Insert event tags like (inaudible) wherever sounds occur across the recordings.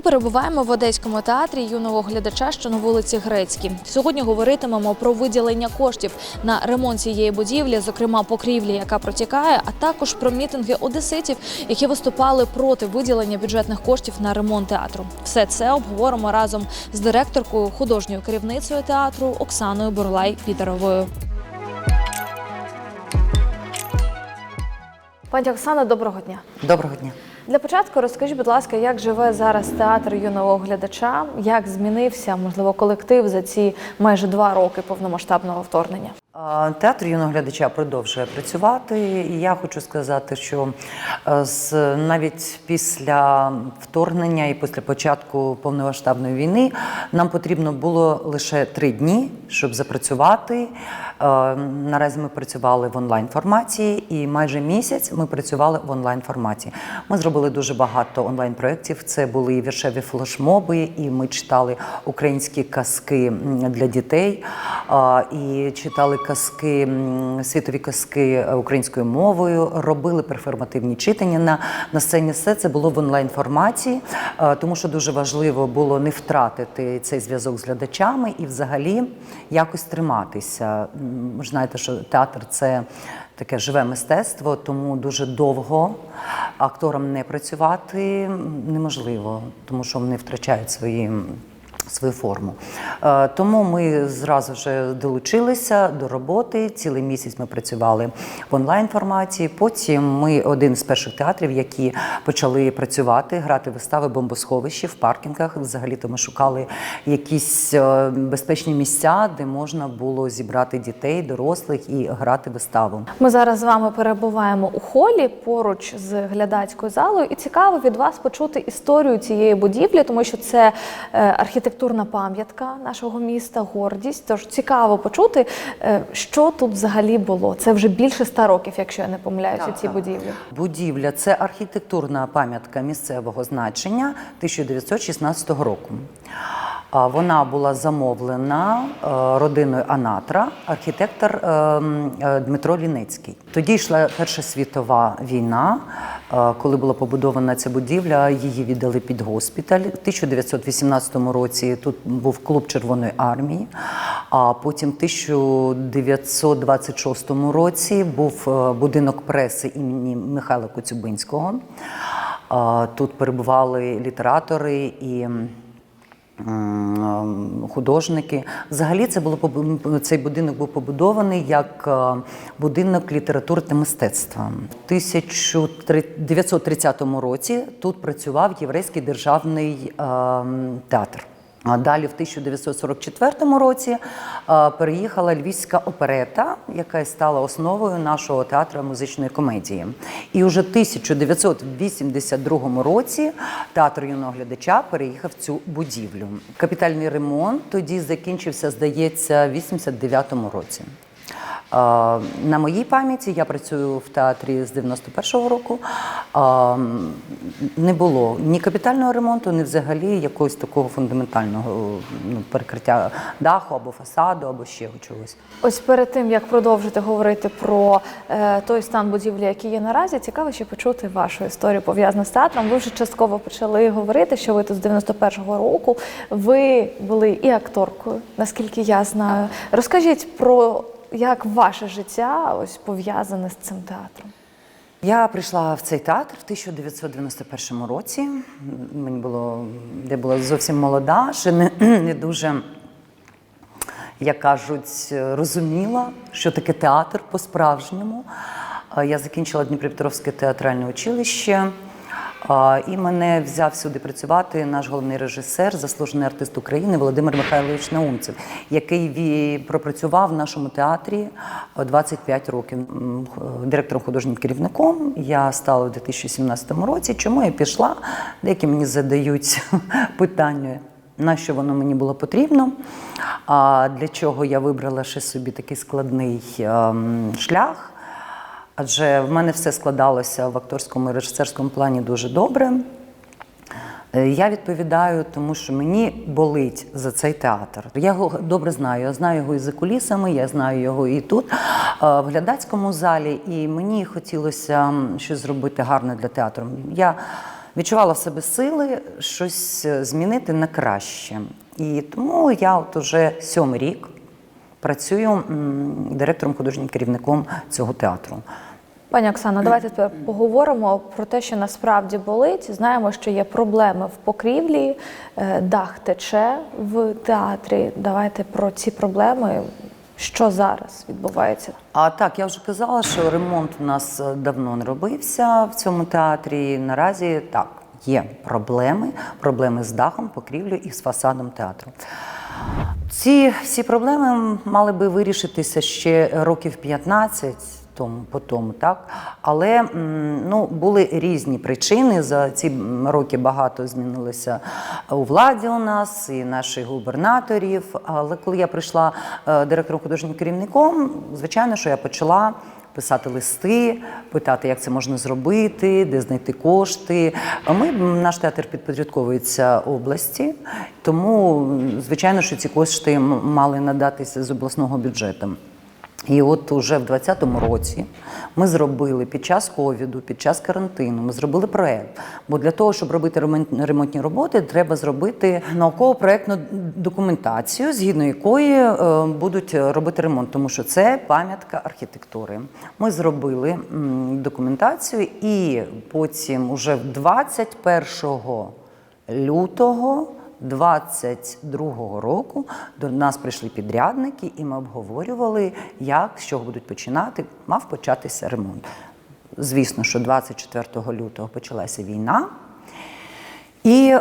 Перебуваємо в одеському театрі юного глядача, що на вулиці Грецькій. Сьогодні говоритимемо про виділення коштів на ремонт цієї будівлі, зокрема покрівлі, яка протікає, а також про мітинги одеситів, які виступали проти виділення бюджетних коштів на ремонт театру. Все це обговоримо разом з директоркою художньою керівницею театру Оксаною Бурлай Пітеровою. Пані Оксана, доброго дня. Доброго дня. Для початку розкажіть, будь ласка, як живе зараз театр юного глядача, як змінився, можливо, колектив за ці майже два роки повномасштабного вторгнення? Театр юного глядача продовжує працювати, і я хочу сказати, що е, з навіть після вторгнення і після початку повномасштабної війни нам потрібно було лише три дні, щоб запрацювати. Е, Наразі ми працювали в онлайн форматі, і майже місяць ми працювали в онлайн форматі. Ми зробили дуже багато онлайн проєктів. Це були віршеві флешмоби, і ми читали українські казки для дітей, і читали казки, світові казки українською мовою, робили перформативні читання на, на сцені. Все це було в онлайн форматі, тому що дуже важливо було не втратити цей зв'язок з глядачами і взагалі якось триматися. Ви знаєте, що театр це таке живе мистецтво, тому дуже довго акторам не працювати неможливо, тому що вони втрачають свої. Свою форму. Е, Тому ми зразу вже долучилися до роботи. Цілий місяць ми працювали в онлайн форматі. Потім ми один з перших театрів, які почали працювати, грати вистави бомбосховищі в паркінгах. Взагалі то ми шукали якісь е, безпечні місця, де можна було зібрати дітей, дорослих і грати виставу. Ми зараз з вами перебуваємо у холі поруч з глядацькою залою, і цікаво від вас почути історію цієї будівлі, тому що це е, архітектурна пам'ятка нашого міста, гордість. Тож цікаво почути, е, що тут взагалі було. Це вже більше ста років, якщо я не помиляюся, ці так. будівлі. Будівля це архітектурна пам'ятка місцевого значення 1916 року. Вона була замовлена е, родиною Анатра, архітектор е, м, е, Дмитро Ліницький. Тоді йшла Перша світова війна. Коли була побудована ця будівля, її віддали під госпіталь. У 1918 році тут був клуб Червоної армії. А потім в 1926 році був е, будинок преси імені Михайла Коцюбинського. Тут перебували літератори і художники. Взагалі це було цей будинок був побудований як е, будинок літератури та мистецтва. В 1930 році тут працював єврейський державний е, театр. Далі, в 1944 році, переїхала львівська оперета, яка стала основою нашого театру музичної комедії. І вже в 1982 році театр юного глядача переїхав в цю будівлю. Капітальний ремонт тоді закінчився, здається, в 89 році. Е, На моїй пам'яті я працюю в театрі з 91-го року. Е, Не було ні капітального ремонту, ні взагалі якогось такого фундаментального ну, перекриття даху або фасаду, або ще чогось. Ось перед тим як продовжити говорити про е, той стан будівлі, який є наразі, цікаво ще почути вашу історію пов'язану з театром. Ви вже частково почали говорити, що ви тут з 91-го року. Ви були і акторкою, наскільки я знаю. Розкажіть про як ваше життя ось пов'язане з цим театром. Я прийшла в цей театр в 1991 році. Мені було, я була зовсім молода, ще не, (clears throat) не дуже, як кажуть, розуміла, що таке театр по-справжньому. Я закінчила Дніпропетровське театральне училище. І мене взяв сюди працювати наш головний режисер, заслужений артист України Володимир Михайлович Наумцев, який пропрацював в нашому театрі е, 25 років директором художнім керівником. Я стала у 2017 році. Чому я пішла? Деякі мені задають (laughs) питання. На що воно мені було потрібно? А для чого я вибрала ще собі такий складний ем, шлях? Адже в мене все складалося в акторському і режисерському плані дуже добре. Е, Я відповідаю, тому що мені болить за цей театр. Я його добре знаю. Я знаю його і за кулісами, я знаю його і тут, е, в глядацькому залі. І мені хотілося щось зробити гарне для театру. Я відчувала в себе сили щось е, змінити на краще. І тому я от уже сьомий рік працюю директором художнім керівником цього театру. Пані Оксана, давайте тепер поговоримо про те, що насправді болить. Знаємо, що є проблеми в покрівлі, е, дах тече в театрі. Давайте про ці проблеми, що зараз відбувається. А так, я вже казала, що ремонт у нас е, давно не робився в цьому театрі. Наразі так, є проблеми, проблеми з дахом, покрівлею і з фасадом театру. Ці всі проблеми мали би вирішитися ще років 15 тому, по тому, так? Але ну, були різні причини. За ці роки багато змінилося у владі у нас і наших губернаторів. Але коли я прийшла е, директором художнім керівником, звичайно, що я почала писати листи, питати, як це можна зробити, де знайти кошти. Ми наш театр підпорядковується області, тому звичайно, що ці кошти мали надатися з обласного бюджету. І от уже в 2020 році ми зробили під час ковіду, під час карантину, ми зробили проект. Бо для того, щоб робити ремонт- ремонтні роботи, треба зробити науково-проектну документацію, згідно якої е, будуть робити ремонт, тому що це пам'ятка архітектури. Ми зробили документацію, і потім, уже 21 лютого 22-го року до нас прийшли підрядники, і ми обговорювали, як з чого будуть починати. Мав початися ремонт. Звісно, що 24 лютого почалася війна. І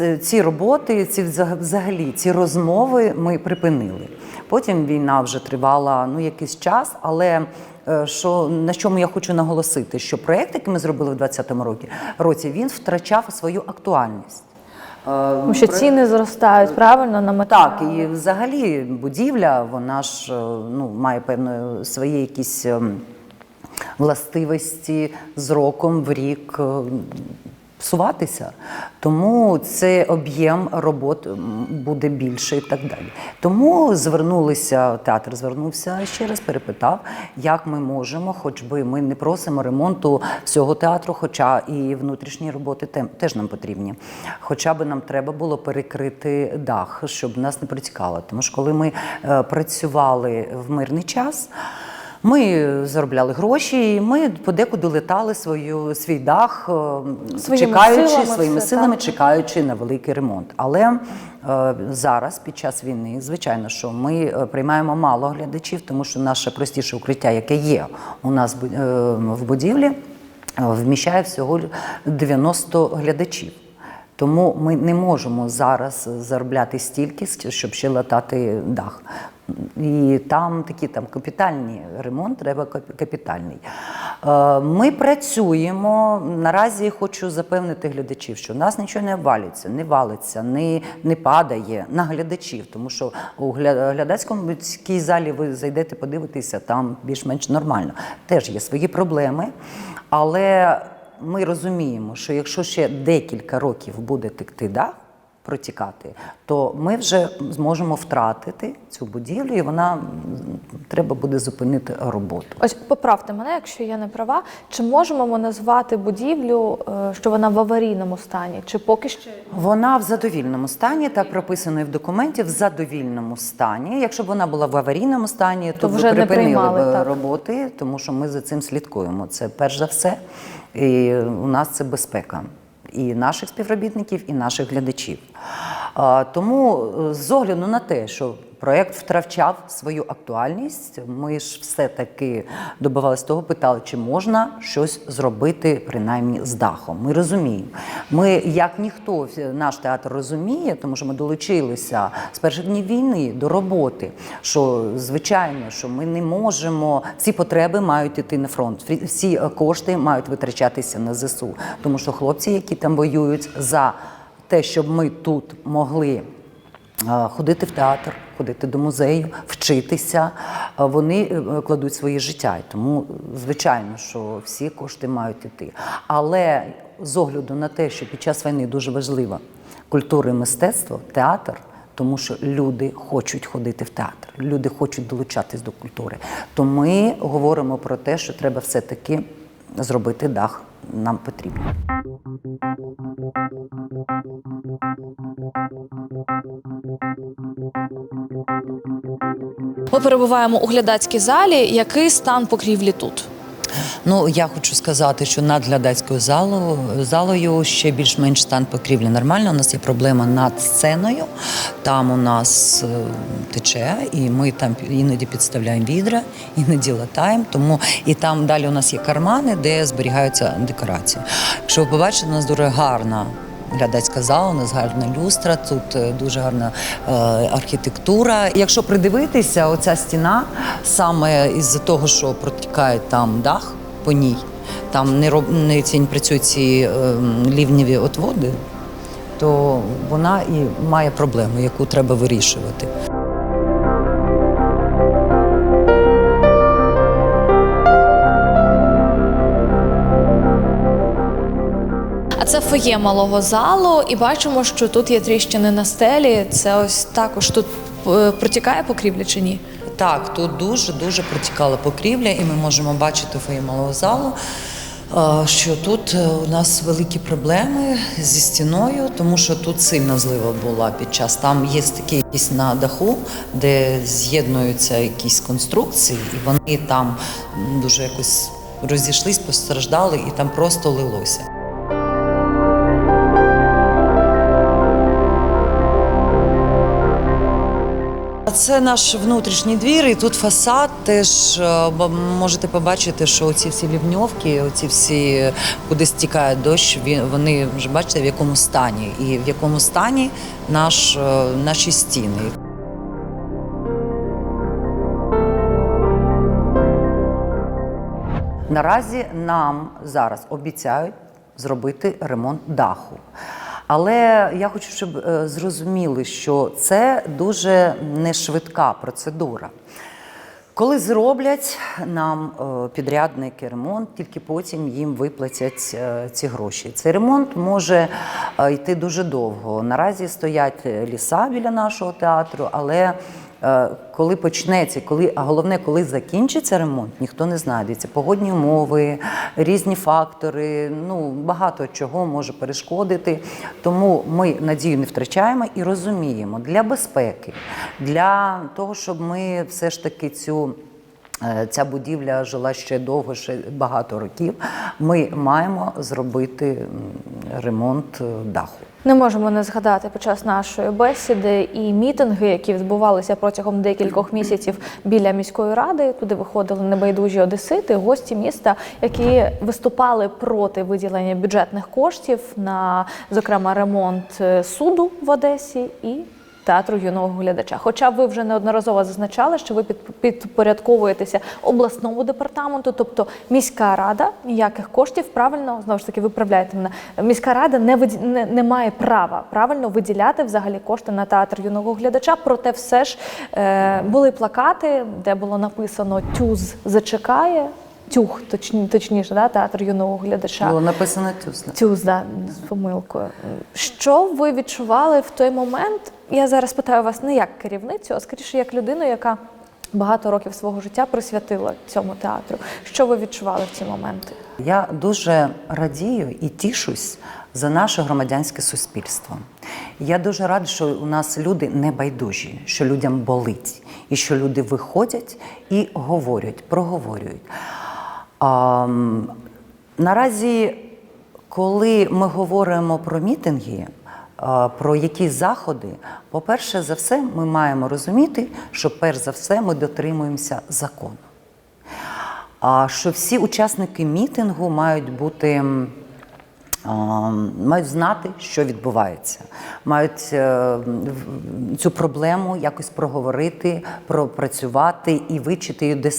е, ці, роботи, ці взагалі ці розмови ми припинили. Потім війна вже тривала ну, якийсь час, але е, що, на чому я хочу наголосити, що проєкт, який ми зробили в 2020 році, році, він втрачав свою актуальність. Тому що ціни зростають правильно на метал. так, і взагалі будівля, вона ж е, ну, має певно свої якісь ем, властивості з роком в рік е, псуватися. Тому цей об'єм робот буде більше і так далі. Тому звернулися, театр звернувся ще раз, перепитав, як ми можемо, хоч би ми не просимо ремонту всього театру, хоча і внутрішні роботи теж нам потрібні. Хоча б нам треба було перекрити дах, щоб нас не протікало. Тому що коли ми е, працювали в мирний час. Ми заробляли гроші, і ми подекуди летали свою свій дах, е, Своїми чекаючи силами своїми все, силами, так? чекаючи на великий ремонт. Але е, зараз, під час війни, звичайно, що ми е, приймаємо мало глядачів, тому що наше простіше укриття, яке є у нас е, в будівлі, е, вміщає всього 90 глядачів. Тому ми не можемо зараз заробляти стільки, щоб ще латати дах. І там такі там капітальні ремонт, треба капітальний. Е, Ми працюємо. Наразі хочу запевнити глядачів, що у нас нічого не валиться, не валиться, не, не падає на глядачів, тому що у гля- глядацькому залі ви зайдете, подивитися, там більш-менш нормально. Теж є свої проблеми, але ми розуміємо, що якщо ще декілька років буде текти дах, протікати, то ми вже зможемо втратити цю будівлю, і вона треба буде зупинити роботу. Ось поправте мене, якщо я не права. Чи можемо ми назвати будівлю, е, що вона в аварійному стані? Чи поки що Вона в задовільному стані, так прописано і в документі, в задовільному стані. Якщо б вона була в аварійному стані, то, То вже не припинили приймали, б так. роботи, тому що ми за цим слідкуємо. Це перш за все. І у нас це безпека і наших співробітників, і наших глядачів. Тому е, з огляду на те, що проєкт втрачав свою актуальність, ми ж все-таки добивалися того, питали, чи можна щось зробити принаймні з дахом. Ми розуміємо. Ми, як ніхто, наш театр розуміє, тому що ми долучилися з перших днів війни до роботи. Що звичайно, що ми не можемо, всі потреби мають іти на фронт, всі е, кошти мають витрачатися на ЗСУ, тому що хлопці, які там воюють за те, щоб ми тут могли ходити в театр, ходити до музею, вчитися, вони е, кладуть своє життя. Тому, звичайно, що всі кошти мають іти. Але з огляду на те, що під час війни дуже важлива культура і мистецтво, театр. Тому що люди хочуть ходити в театр, люди хочуть долучатись до культури. То ми говоримо про те, що треба все-таки зробити дах нам потрібно. Ми перебуваємо у глядацькій залі. Який стан покрівлі тут? Ну, я хочу сказати, що над глядацькою залою, залою ще більш-менш стан покрівлі нормально. У нас є проблема над сценою. Там у нас е, тече, і ми там іноді підставляємо відра, іноді латаємо. Тому і там далі у нас є кармани, де зберігаються декорації. Якщо ви побачите, у нас дуже гарна. Глядацька зала, у нас гарна люстра, тут е, дуже гарна е, архітектура. Якщо придивитися, оця стіна саме із-за того, що протікає там дах по ній, там не роб не, ці, не працюють ці е, лівневі отводи, то вона і має проблему, яку треба вирішувати. Фоє малого залу, і бачимо, що тут є тріщини на стелі. Це ось також тут е, протікає покрівля чи ні? Так, тут дуже дуже протікала покрівля, і ми можемо бачити фоє малого залу. Що тут е, у нас великі проблеми зі стіною, тому що тут сильна злива була під час. Там є такі якісь на даху, де з'єднуються якісь конструкції, і вони там дуже якось розійшлись, постраждали, і там просто лилося. Це наш внутрішній двір, і тут фасад теж е, можете побачити, що ці всі лівньовки, оці всі, куди стікає дощ, вони вже бачите, в якому стані, і в якому стані наш, е, наші стіни. Наразі нам зараз обіцяють зробити ремонт даху. Але я хочу, щоб е, зрозуміли, що це дуже не швидка процедура. Коли зроблять нам е, підрядники ремонт, тільки потім їм виплатять е, ці гроші. Цей ремонт може йти дуже довго. Наразі стоять ліса біля нашого театру, але коли почнеться, коли, а головне, коли закінчиться ремонт, ніхто не знає. Дивіться, погодні умови, різні фактори, ну багато чого може перешкодити. Тому ми надію не втрачаємо і розуміємо для безпеки, для того, щоб ми все ж таки цю. Е, Ця будівля жила ще довго, ще багато років. Ми маємо зробити ремонт е, даху. Не можемо не згадати під час нашої бесіди і мітинги, які відбувалися протягом декількох місяців біля міської ради. Туди виходили небайдужі одесити, гості міста, які виступали проти виділення бюджетних коштів на, зокрема, ремонт е, суду в Одесі і. Театру юного глядача. Хоча ви вже неодноразово зазначали, що ви під- підпорядковуєтеся обласному департаменту, тобто міська рада ніяких коштів правильно знову ж таки виправляєте мене. Міська рада не, виді- не, не має права правильно виділяти взагалі кошти на театр юного глядача. Проте все ж е, були плакати, де було написано Тюз зачекає. Тюх, точні, точніше, да, театр юного глядача. Було написано тюсне. Цю да, з помилкою. Що ви відчували в той момент? Я зараз питаю вас не як керівницю, а скоріше як людину, яка багато років свого життя присвятила цьому театру. Що ви відчували в ці моменти? Я дуже радію і тішусь за наше громадянське суспільство. Я дуже рада, що у нас люди не байдужі, що людям болить, і що люди виходять і говорять, проговорюють. А, наразі, коли ми говоримо про мітинги, про якісь заходи, по-перше, за все, ми маємо розуміти, що перш за все ми дотримуємося закону. А що всі учасники мітингу мають бути. Мають знати, що відбувається, мають е, цю проблему якось проговорити, пропрацювати і вичити її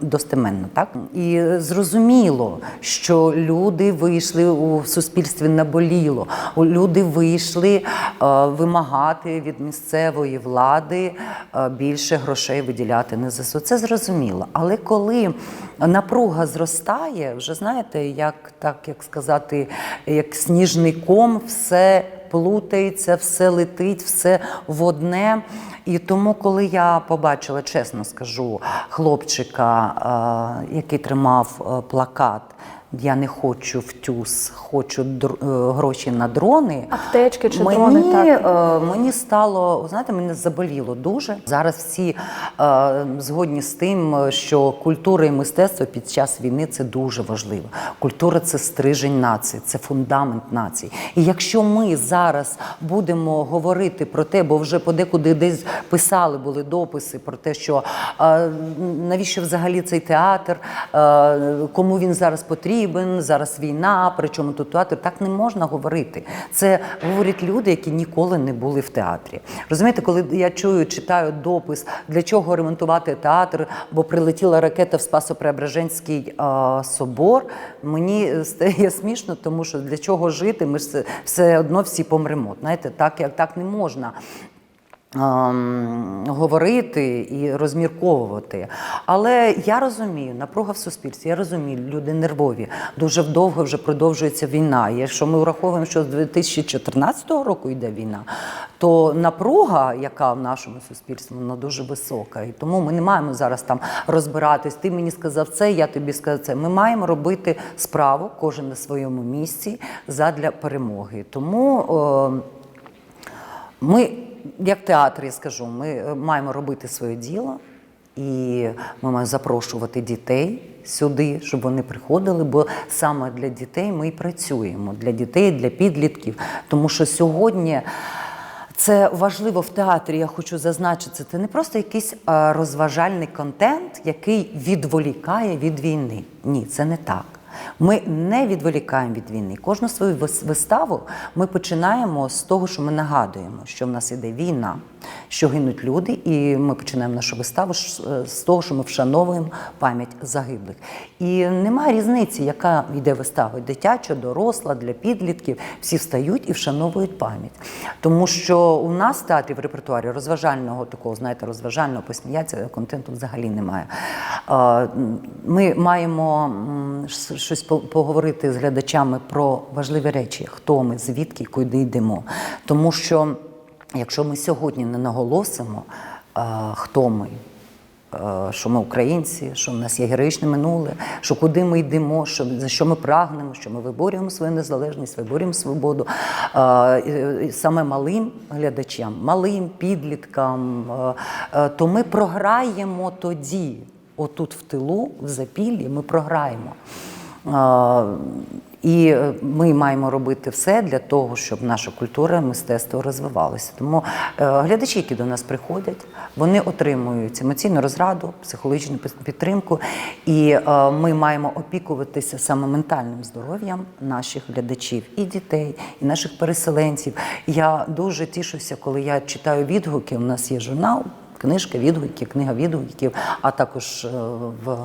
достеменно. Так і зрозуміло, що люди вийшли у суспільстві наболіло. Люди вийшли е, вимагати від місцевої влади е, більше грошей виділяти на ЗСУ. Це зрозуміло. Але коли напруга зростає, вже знаєте, як так як сказати, як сніжний ком, все плутається, все летить, все в одне. І тому, коли я побачила, чесно скажу, хлопчика, е, який тримав е, плакат. я не хочу в тюз, хочу др- е, гроші на дрони. Аптечки чи мені, дрони, так. мені стало, знаєте, мене заболіло дуже. Зараз всі е, згодні з тим, що культура і мистецтво під час війни це дуже важливо. Культура це стрижень нації, це фундамент нації. І якщо ми зараз будемо говорити про те, бо вже подекуди десь писали були дописи про те, що е, навіщо взагалі цей театр, е, кому він зараз потрібен, зараз війна, причому тут театр, так не можна говорити. Це говорять люди, які ніколи не були в театрі. Розумієте, коли я чую, читаю допис, для чого ремонтувати театр, бо прилетіла ракета в Спасо-Преображенський е, собор, мені стає (laughs) смішно, тому що для чого жити? Ми ж все, одно всі помремо. Знаєте, так як так не можна говорити і розмірковувати. Але я розумію, напруга в суспільстві, я розумію, люди нервові. Дуже довго вже продовжується війна. Якщо ми враховуємо, що з 2014 року йде війна, то напруга, яка в нашому суспільстві, вона дуже висока. І тому ми не маємо зараз там розбиратись. Ти мені сказав це, я тобі сказав це. Ми маємо робити справу, кожен на своєму місці задля перемоги. Тому. Е, ми, як театр, я скажу, ми е, маємо робити своє діло, і ми маємо запрошувати дітей сюди, щоб вони приходили, бо саме для дітей ми і працюємо, для дітей, для підлітків. Тому що сьогодні. Це важливо в театрі, я хочу зазначити, це не просто якийсь е, розважальний контент, який відволікає від війни. Ні, це не так. Ми не відволікаємо від війни. Кожну свою виставу ми починаємо з того, що ми нагадуємо, що в нас іде війна, що гинуть люди, і ми починаємо нашу виставу з з того, що ми вшановуємо пам'ять загиблих. І немає різниці, яка йде вистава дитяча, доросла, для підлітків. Всі встають і вшановують пам'ять. Тому що у нас в театрі в репертуарі розважального такого, знаєте, розважального посміяття контенту взагалі немає. Е, Ми маємо щось по- поговорити з глядачами про важливі речі, хто ми, звідки, куди йдемо. Тому що якщо ми сьогодні не наголосимо, е, хто ми. е, Що ми українці, що в нас є героїчне минуле, що куди ми йдемо, що за що ми прагнемо, що ми виборюємо свою незалежність, виборюємо свободу. Е, Саме малим глядачам, малим підліткам, то ми програємо тоді, отут в тилу, в запіллі, ми програємо. І ми маємо робити все для того, щоб наша культура, мистецтво розвивалося. Тому е, глядачі, які до нас приходять, вони отримують емоційну розраду, психологічну підтримку, і е, ми маємо опікуватися саме ментальним здоров'ям наших глядачів, і дітей, і наших переселенців. Я дуже тішуся, коли я читаю відгуки. У нас є журнал, книжка відгуків, книга відгуків, а також е, в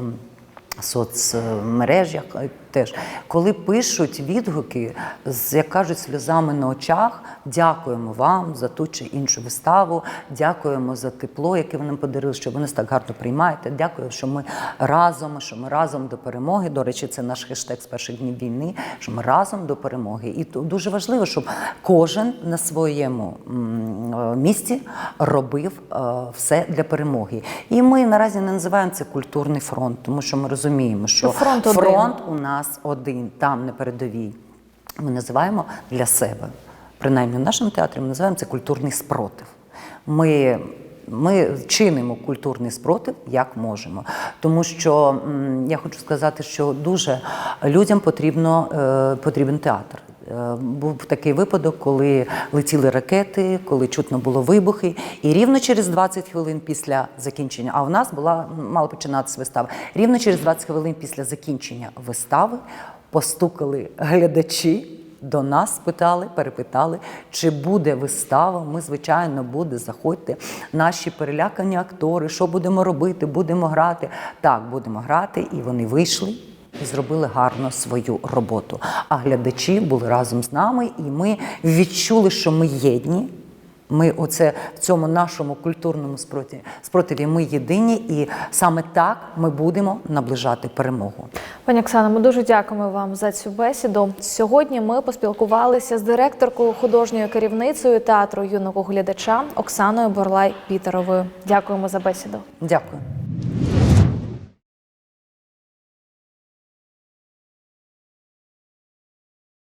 соцмережах теж. Коли пишуть відгуки, з, як кажуть, сльозами на очах, дякуємо вам за ту чи іншу виставу, дякуємо за тепло, яке ви нам подарили, що ви нас так гарно приймаєте. Дякую, що ми разом, що ми разом до перемоги. До речі, це наш хештег з перших днів війни, що ми разом до перемоги. І дуже важливо, щоб кожен на своєму е, місці робив е, все для перемоги. І ми наразі не називаємо це культурний фронт, тому що ми розуміємо, що Що фронт фронт у нас один, там на передовій. Ми називаємо для себе, принаймні в нашому театрі, ми називаємо це культурний спротив. Ми, ми чинимо культурний спротив як можемо. Тому що я хочу сказати, що дуже людям потрібно, е, потрібен театр. Е, Був такий випадок, коли летіли ракети, коли чутно було вибухи, і рівно через 20 хвилин після закінчення, а в нас була мала починатися вистава. Рівно через 20 хвилин після закінчення вистави постукали глядачі. До нас спитали, перепитали, чи буде вистава. Ми, звичайно, буде. Заходьте. Наші перелякані актори, що будемо робити? Будемо грати. Так, будемо грати, і вони вийшли і зробили гарно свою роботу. А глядачі були разом з нами, і ми відчули, що ми єдні. Ми оце в цьому нашому культурному спротиві, спротиві ми єдині, і саме так ми будемо наближати перемогу. Пані Оксана, ми дуже дякуємо вам за цю бесіду. Сьогодні ми поспілкувалися з директоркою художньою керівницею театру юного глядача Оксаною Борлай Пітеровою. Дякуємо за бесіду. Дякую.